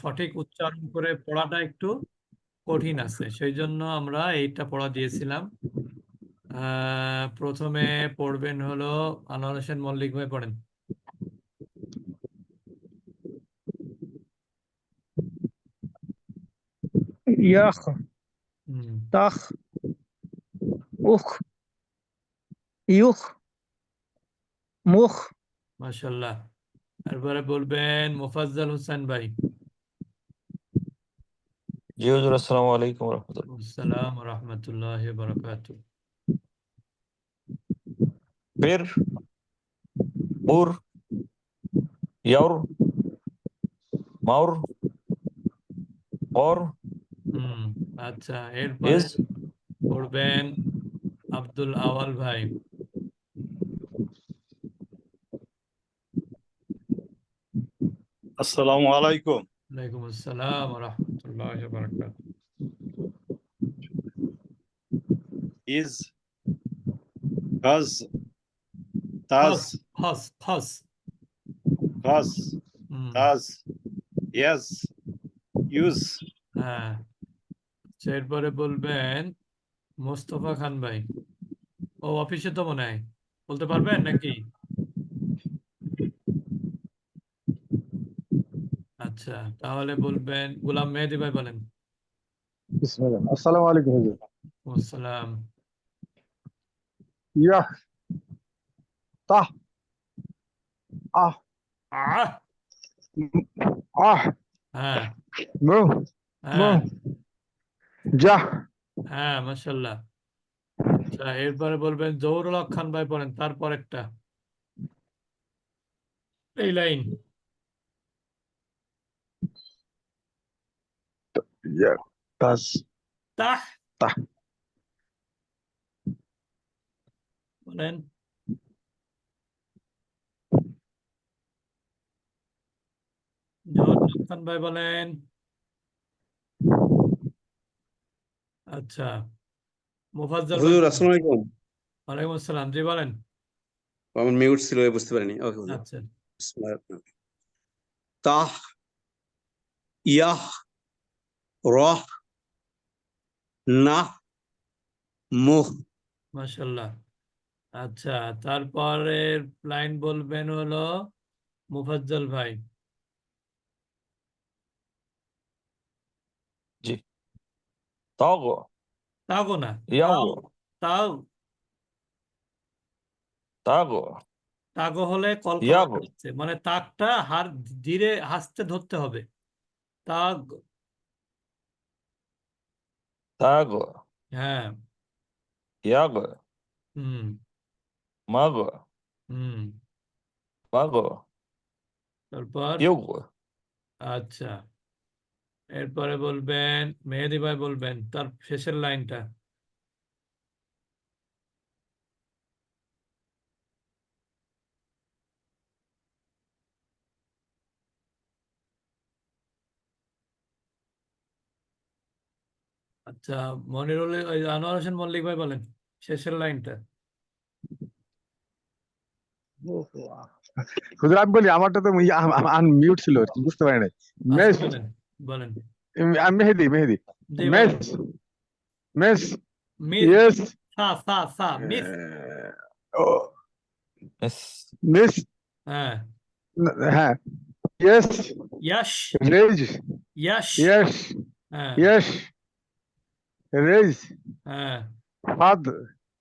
সঠিক উচ্চারণ করে পড়াটা একটু কঠিন আছে। সেই জন্য আমরা এইটা পড়া দিয়েছিলাম। প্রথমে পড়বেন হলো আনোয়ার হোসেন মল্লিক ভাই পড়েন। ইয়াখ তাখ উখ ইউখ মুখ। মাশাল্লাহ। তারপরে বলবেন মোফাজ্জল হোসেন ভাই। জি হুজুর আসসালামু আলাইকুম রহমতুল্লাহ আসসালাম রহমতুল্লাহ বরকাত ফির বুর ইয়াউর মাউর और হুম আচ্ছা এরপরে ইজ পড়বেন আব্দুল আওয়াল ভাই। আসসালামু আলাইকুম। ওয়ালাইকুম আসসালাম বরকাত ইজ গাজ তাজ খস খস গাজ হুম তাজ ইয়াস ইউজ হ্যাঁ এরপরে বলবেন মোস্তফা খান ভাই। ও অফিসে তো মনে হয়। বলতে পারবেন নাকি? আচ্ছা তাহলে বলবেন গোলাম মেহেদি ভাই বলেন। বিসমিল্লাহ আসসালামু আলাইকুম হুজুর। আসসালাম তাহ আহ আহ। আহ হ্যাঁ। মু হ্যাঁ। জাহ হ্যাঁ মাশাল্লাহ আচ্ছা এরপরে বলবেন জহুরুল খান ভাই পড়েন তারপর একটা। এই লাইন। ইয়াখ তাজ তাহ। বলেন ভাই বলেন আচ্ছা মুফাজ্জল হুজুর। আসসালামু আলাইকুম ওয়ালাইকুম আসসালাম জি বলেন। আমার মিউট ছিল বুঝতে পারিনি। ওকে আচ্ছা। তাহ ইয়াহ রহ মুহ। মাশাল্লাহ আচ্ছা তারপরে লাইন বলবেন হলো মুফাজ্জল ভাই। জি। তাও তাও না ইয়াও তাও তাগো হলে মানে তাকটা হার ধীরে হাসতে ধরতে হবে। তাগ Таго, হ্যাঁ Яго, হুম Маго, হুম Баго, তারপর Юго, আচ্ছা এরপরে বলবেন মেহেদি ভাই বলবেন তার শেষের লাইনটা আচ্ছা মনিরুল ওই আনোয়ার হোসেন মল্লিক ভাই বলেন শেষের লাইনটা। হুজুর আমি বলি আমারটা তো আনমিউট ছিল বুঝতে পারি নাই। আচ্ছা, মেস বলেন মেহেদি মেহেদি। মেস মেস মিস সা সা সা মিস। মিস হ্যাঁ। হ্যাঁ। ইয়েস ইয়াশ। রেজ ইয়াশ। হ্যাঁ। রেজ হ্যাঁ ফাদ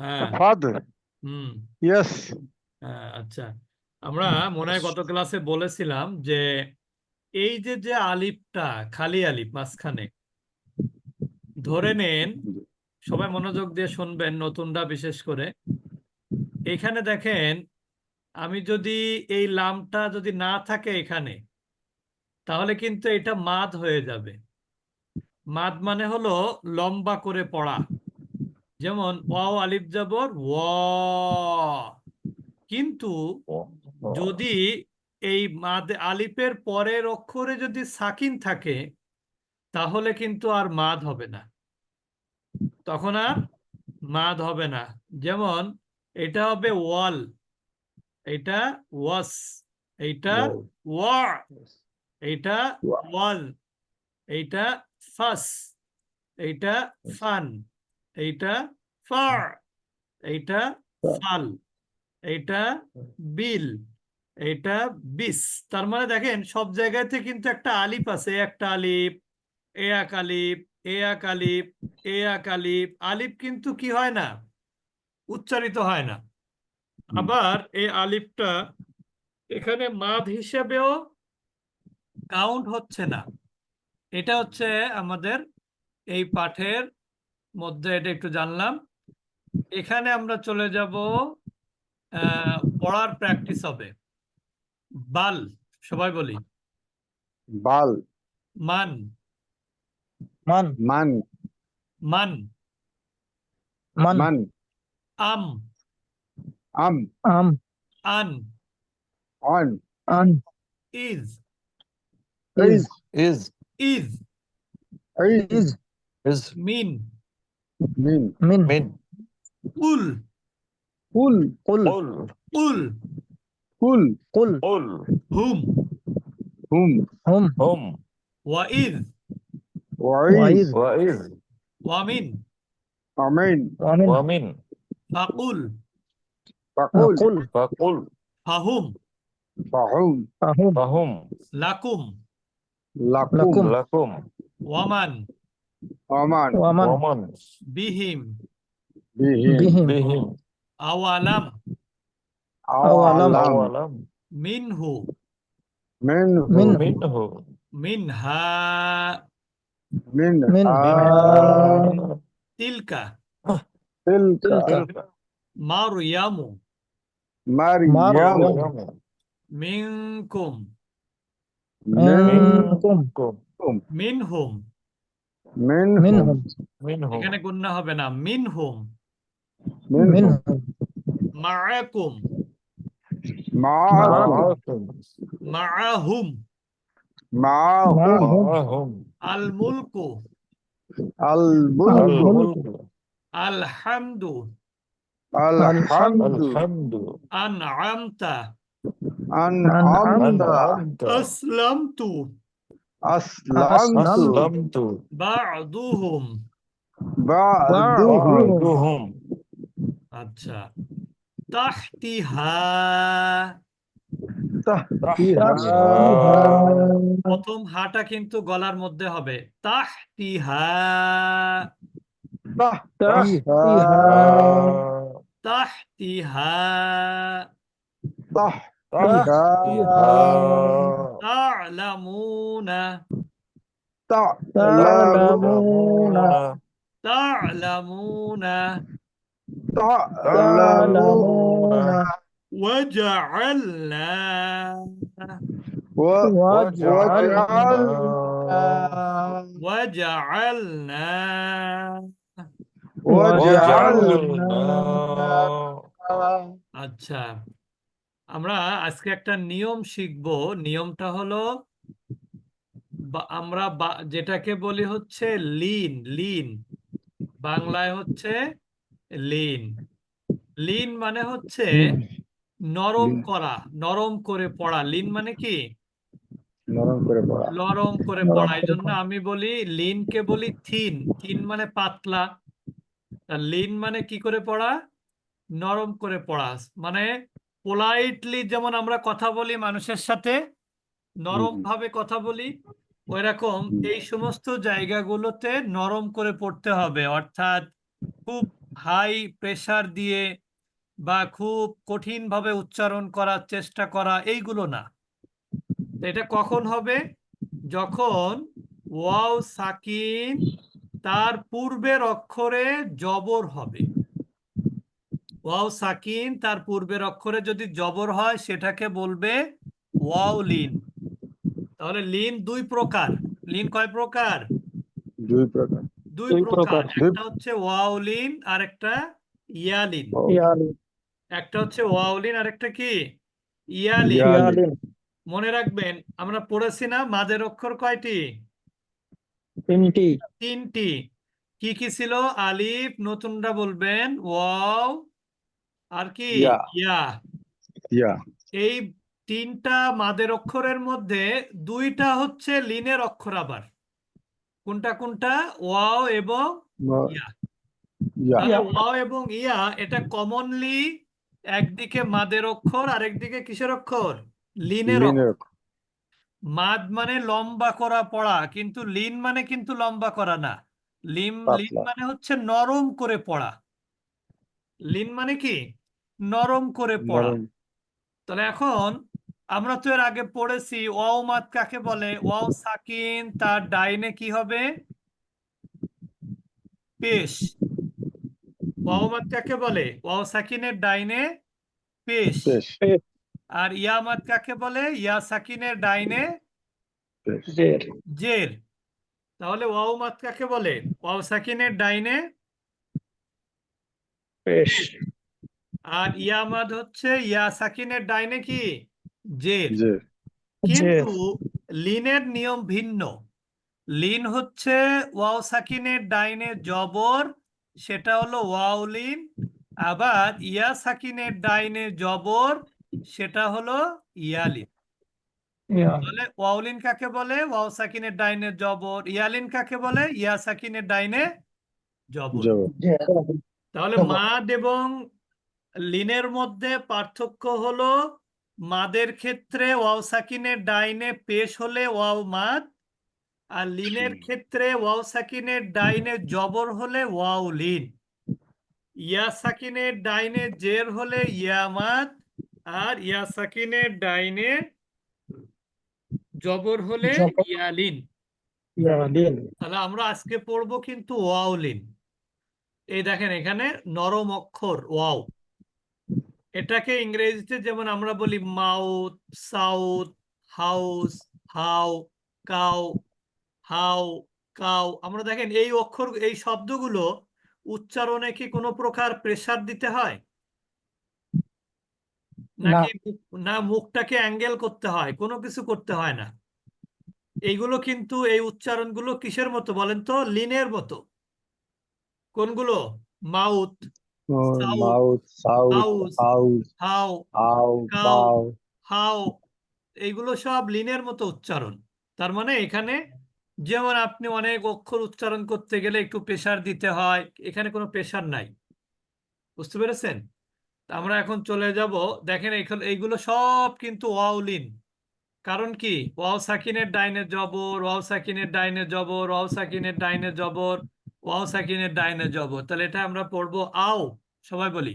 হ্যাঁ ফাদ হুম ইয়েস হ্যাঁ আচ্ছা। আমরা মনে হয় গত ক্লাসে বলেছিলাম যে এই যে যে আলিফটা খালি আলিফ মাঝখানে ধরে নেন সবাই মনোযোগ দিয়ে শুনবেন নতুনরা বিশেষ করে। এখানে দেখেন আমি যদি এই লামটা যদি না থাকে এখানে তাহলে কিন্তু এটা মাদ হয়ে যাবে। মাদ মানে হলো লম্বা করে পড়া। যেমন ওয়াও আলিফ জাবর ও। কিন্তু যদি এই মাদ আলিফের পরের অক্ষরে যদি সাকিন থাকে তাহলে কিন্তু আর মাদ হবে না। তখন আর মাদ হবে না। যেমন এটা হবে ওয়াল এটা ওয়াস এইটা ওয়া এইটা ওয়াল এইটা ফাস এইটা ফান এইটা ফার এইটা ফাল এইটা বিল এইটা বিস তার মানে দেখেন সব জায়গাতে কিন্তু একটা আলিফ আছে। একটা আলিফ এ এক আলিফ এ এক আলিফ এ এক আলিফ। আলিফ কিন্তু কি হয় না? উচ্চারিত হয় না। আবার এই আলিফটা এখানে মাদ হিসেবেও কাউন্ট হচ্ছে না। এটা হচ্ছে আমাদের এই পাঠের মধ্যে এটা একটু জানলাম। এখানে আমরা চলে যাব আহ, পড়ার প্র্যাকটিস হবে। বাল সবাই বলি। বাল। মান। মান। Man. Man. Man. Man. Am. Am. Am. An. On an. Is. Is. Is. إذ. إذ. إذ. mean من من. من. قل. قل. قل. قل. قل. قل. قل. هم. هم. هم. هم. وإذ. وإذ وإذ. ومن. ومن. ومن. فقل. فقل. فقل. فهم. فهم. فهم. لكم. লাকুম লাকুম ওয়ামান আমান ওয়ামান waman. বিহিম বিহিম বিহিম bihim. আওয়ালাম আওয়ালাম awalam. মিনহু মিনহু মিনহু minhu. মিনহা মিন মিন তিলকা তিলকা tilka. মারয়ামু মারিয়াম মিনকুম মিনকুম মিনহুম মিনহুম মিনহুম এখানে গুন্না হবে না। মিনহুম মিনহুম মিনহুম মাআকুম মাআকুম মাআহুম মাআহুম আল মুলকু আল মুলকু আলহামদু আলহামদু আনআমতা আসলামতু। আসলামতু। aslamtu বা'দুহুম। বা'দুহু ba'duhum আচ্ছা। তাহতিহা। প্রথম হাটা কিন্তু গলার মধ্যে হবে। তাহতিহা। তাহতিহা। তা'লামুনা তা'লামুনা তা'লামুনা তা'লামুনা ওয়াজআলনা ওয়াজআলনা আচ্ছা আমরা আজকে একটা নিয়ম শিখব। নিয়মটা হলো আমরা বা- যেটাকে বলি হচ্ছে লিন লিন। বাংলায় হচ্ছে লিন। লিন মানে হচ্ছে নরম করা নরম করে পড়া। লিন মানে কি? নরম করে পড়া। নরম করে পড়া। এই জন্য আমি বলি লিনকে বলি থিন। থিন মানে পাতলা। লিন মানে কি করে পড়া? নরম করে পড়া। মানে পোলাইটলি যেমন আমরা কথা বলি মানুষের সাথে নরম ভাবে কথা বলি ওইরকম। এই সমস্ত জায়গাগুলোতে নরম করে পড়তে হবে। অর্থাৎ খুব হাই প্রেসার দিয়ে বা খুব কঠিন ভাবে উচ্চারণ করার চেষ্টা করা এইগুলো না। এটা কখন হবে? যখন ওয়াও সাকিন তার পূর্বের অক্ষরে জবর হবে। ওয়াও সাকিন তার পূর্বের অক্ষরে যদি জবর হয় সেটাকে বলবে ওয়াও লিন। তাহলে লিন দুই প্রকার। লিন কয় প্রকার? দুই প্রকার। দুই প্রকার। একটা হচ্ছে ওয়াও লিন আর একটা ইয়ালিন একটা হচ্ছে ওয়াওলিন আর একটা কি? ইয়ালিন ইয়ালিন মনে রাখবেন আমরা পড়েছি না মাঝের অক্ষর কয়টি? তিনটি। তিনটি। কি কি ছিল? আলিফ নতুনরা বলবেন ওয়াও আর কি? ইয়া। ইয়া এই তিনটা মাদের অক্ষরের মধ্যে দুইটা হচ্ছে লিনের অক্ষর আবার। কোনটা কোনটা? ওয়াও এবং ইয়া। ইয়া ওয়াও এবং ইয়া এটা কমনলি একদিকে মাদের অক্ষর আরেকদিকে কিসের অক্ষর? লিনের অক্ষর। মাদ মানে লম্বা করা পড়া কিন্তু লিন মানে কিন্তু লম্বা করা না। লিম লিন মানে হচ্ছে নরম করে পড়া। লিন মানে কি? নরম করে পড়া। তাহলে এখন আমরা তো এর আগে পড়েছি ওয়াও মাদ কাকে বলে? ওয়াও সাকিন তার ডাইনে কি হবে? পেশ। ওয়াও মাদ কাকে বলে? ওয়াও সাকিনের ডাইনে পেশ। আর ইয়া মাদ কাকে বলে? ইয়া সাকিনের ডাইনে জের। জের। তাহলে ওয়াও মাদ কাকে বলে? ওয়াও সাকিনের ডাইনে পেশ। আর ইয়ামাদ হচ্ছে ইয়া সাকিনের ডাইনে কি? জের। যে কিন্তু লিনের নিয়ম ভিন্ন। লিন হচ্ছে ওয়াও সাকিনের ডাইনে জবর সেটা হলো ওয়াও লিন। আবার ইয়া সাকিনের ডাইনে জবর সেটা হলো ইয়ালিন তাহলে ওয়াউলিন কাকে বলে? ওয়াও সাকিনের ডাইনে জবর ইয়ালিন কাকে বলে? ইয়া সাকিনের ডাইনে জবর। জবর। তাহলে মাদ এবং লিনের মধ্যে পার্থক্য হলো মাদের ক্ষেত্রে ওয়াও সাকিনের ডাইনে পেশ হলে ওয়াও মাদ আর লিনের ক্ষেত্রে ওয়াও সাকিনের ডাইনে জবর হলে ওয়াও লিন। ইয়া সাকিনের ডাইনে জের হলে ইয়া মাদ আর ইয়া সাকিনের ডাইনে জবর হলে ইয়ালিন ইয়া লিন। তাহলে আমরা আজকে পড়ব কিন্তু ওয়াওলিন এই দেখেন এখানে নরম অক্ষর ওয়াও। এটাকে ইংরেজিতে যেমন আমরা বলি mouth south house how cow how cow আমরা দেখেন এই অক্ষর এই শব্দগুলো উচ্চারণে কি কোনো প্রকার প্রেসার দিতে হয়? নাকি না মুখটাকে অ্যাঙ্গেল করতে হয়? কোনো কিছু করতে হয় না। এইগুলো কিন্তু এই উচ্চারণগুলো কিসের মতো বলেন তো? লিনের মতো। কোনগুলো? Mouth mouth south house how আউ বাউ হাউ এইগুলো সব লিনের মতো উচ্চারণ তার মানে এখানে যেমন আপনি অনেক অক্ষর উচ্চারণ করতে গেলে একটু প্রেসার দিতে হয় এখানে কোনো প্রেসার নাই বুঝতে পেরেছেন আমরা এখন চলে যাব দেখেন এখানে এইগুলো সব কিন্তু ওয়াউলিন কারণ কি ওয়াও সাকিনের ডাইনে জবর ওয়াও সাকিনের ডাইনে জবর ওয়াও সাকিনের ডাইনে জবর ওয়াও সাকিনের ডাইনে জবর তাহলে এটা আমরা পড়ব আও সবাই বলি।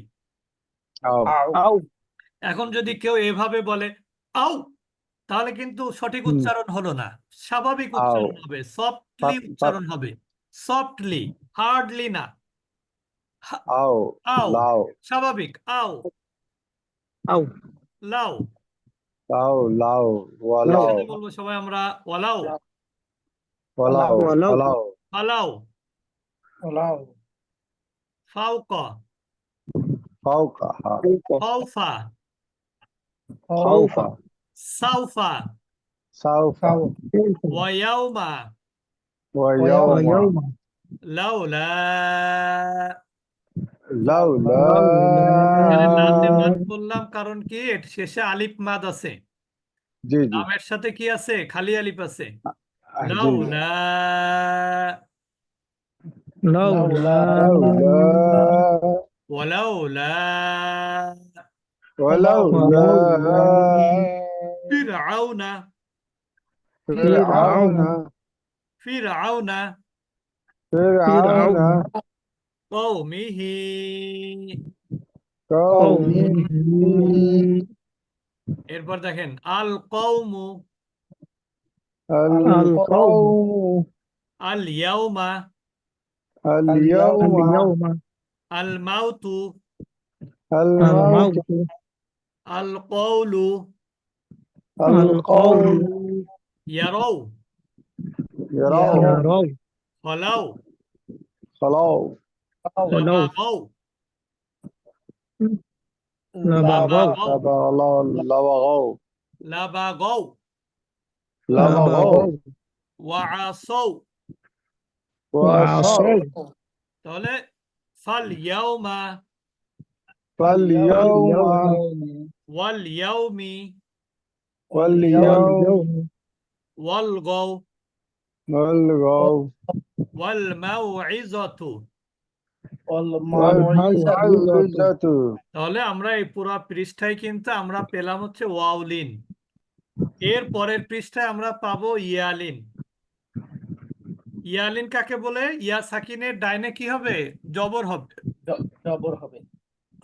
আউ আউ এখন যদি কেউ এভাবে বলে আউ তাহলে কিন্তু সঠিক উচ্চারণ হলো না। স্বাভাবিক। উচ্চারণ হবে সফটলি উচ্চারণ হবে। সফটলি হার্ডলি না। আউ আউ লাউ স্বাভাবিক আও। আউ লাও। লাউ লাউ ওয়ালাউ এখানে বলব সবাই আমরা ওয়ালাও। ওয়ালাউ ওয়ালাউ। ওয়ালাউ ফাউকা হা ফাউফা ফাউফা সাউফা সাউফা ওয়ায়াউমা ওয়া ইয়াউমা ইয়াউমা লাউলা বললাম কারণ কি? শেষে আলিফ মাদ আছে। জি জি। নামের সাথে কি আছে? খালি আলিফ আছে। লাউলা। লাউলা ওয়ালাউলা ওয়ালাউলা ফিরআউনা ফিরআউনা ফিরআউনা ফিরআউনা কওমিহি কওমিহি এরপর দেখেন আল কওমু। আল কওমু. আল ইয়াউমা اليوم اليوم. الموت. الموت. القول. القول. يروا. يروا. يروا. خلوا. خلاو خلوا. وبغوا لبغوا. لبغوا. لبغوا. لبغوا. وعصوا. তাহলে ফাল ফাল ওয়াল ওয়াল ওয়াল গাও ওয়াল গাও ওয়াল তাহলে আমরা এই পুরা পৃষ্ঠায় কিন্তু আমরা পেলাম হচ্ছে ওয়াউলিন এর পরের পৃষ্ঠায় আমরা পাবো ইয়ালিন। ইয়ালিন কাকে বলে? ইয়া সাকিনের ডাইনে কি হবে? জবর হবে। জবর হবে।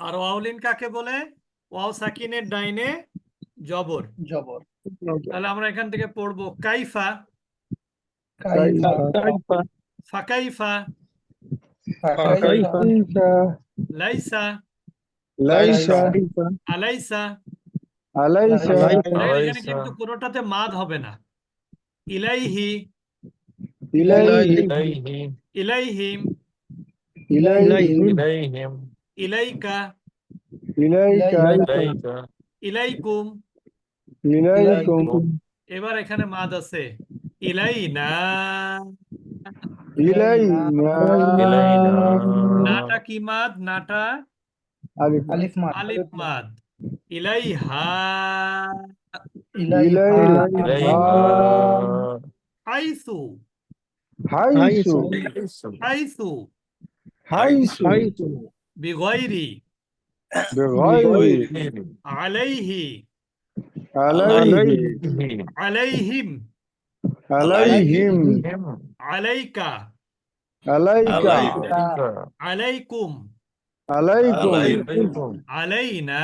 আর ওয়াউলিন কাকে বলে? ওয়াও সাকিনের ডাইনে জবর। জবর। তাহলে আমরা এখান থেকে পড়ব কাইফা। ফাকাইফা। লাইসা। লাইসা। আলাইসা। আলাইসা। কিন্তু কোনোটাতে মাদ হবে না। ইলাইহি। إليه ইলাইহি ইলাইহিম إليه ইলাইহিম ইলাইকা إليك ইলাইকা ইলাইকুম إليكم এবার এখানে মাদ আছে ইলাইনা إلينا ইলাইনা নাটা কি মাদ নাটা ألف আলিফ মাদ আলিফ মাদ ইলাইহা ইলাইহা ইলাইহা হাইসু حيث হাইসু حيث বিগয়রি بغير আলাইহি عليه আলাইহিম عليهم আলাইকা عليك আলাইকুম عليكم আলাইনা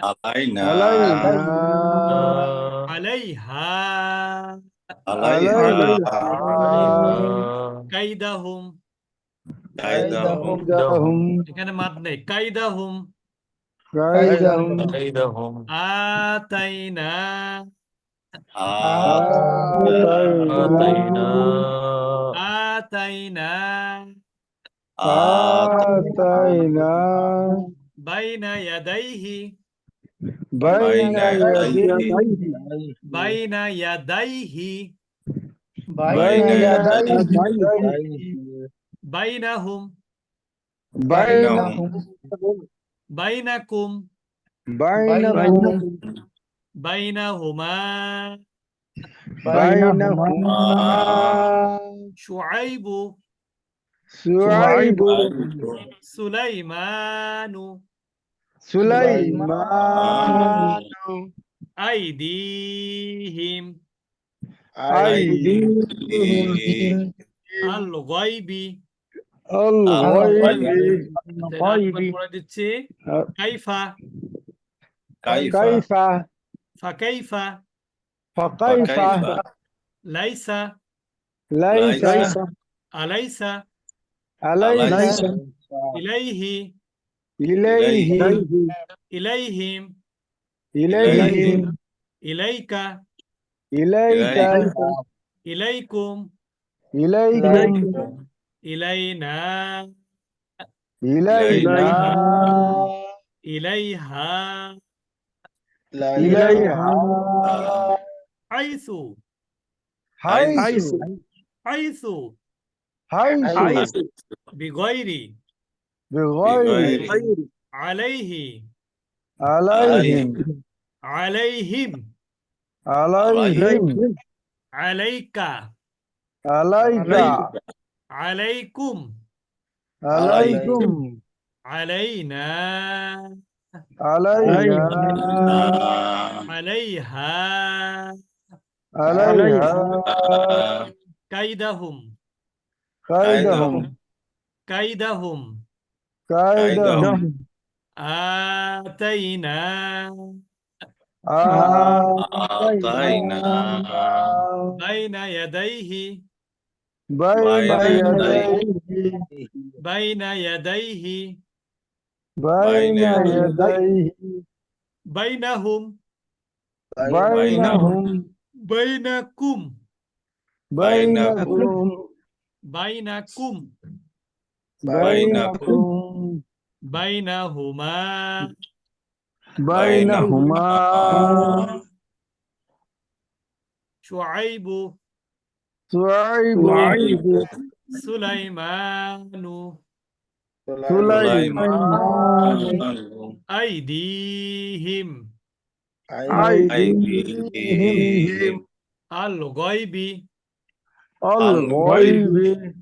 علينا علينا আলাইহা عليها কাইদাহুম كيدهم كيدهم এখানে মাদ নেই কাইদাহুম كيدهم কাইদাহুম আতাইনা আতাইনা আতাইনা آتينا বাইনা ইয়াদাইহি بين يديه بين يديه بين يديه بينهم بينهم بينكم بينهم بينهما بينهما شعيب شعيب سليمان সুলাইমানু। আইদিহিম আইদিহিম আল গায়বি আল গায়বি পড়ে দিচ্ছি। কাইফা। কাইফা। ফাকাইফা। ফাকাইফা। লাইসা। লাইসা। আলাইসা। আলাইসা। ইলাইহি। إليه إليهم إليهم إليك إليك إليكم إليكم إلينا إلينا إليها إليها حيث حيث حيث حيث بغير بغير عليه عليهم عليهم عليهم عليك عليك عليكم عليكم علينا علينا عليها عليها كيدهم كيدهم كيدهم كيدهم آتينا آتينا بين يديه بين يديه بين يديه بين يديه بينهم بينهم بينكم بينكم بينكم بينكم بينهما بينهما شعيب شعيب سليمان سليمان أيديهم أيديهم الغيب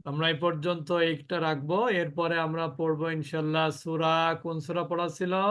আমরা এই পর্যন্ত একটা রাখব এরপরে আমরা পড়ব ইনশাল্লাহ সুরা কোন সুরা পড়া ছিল?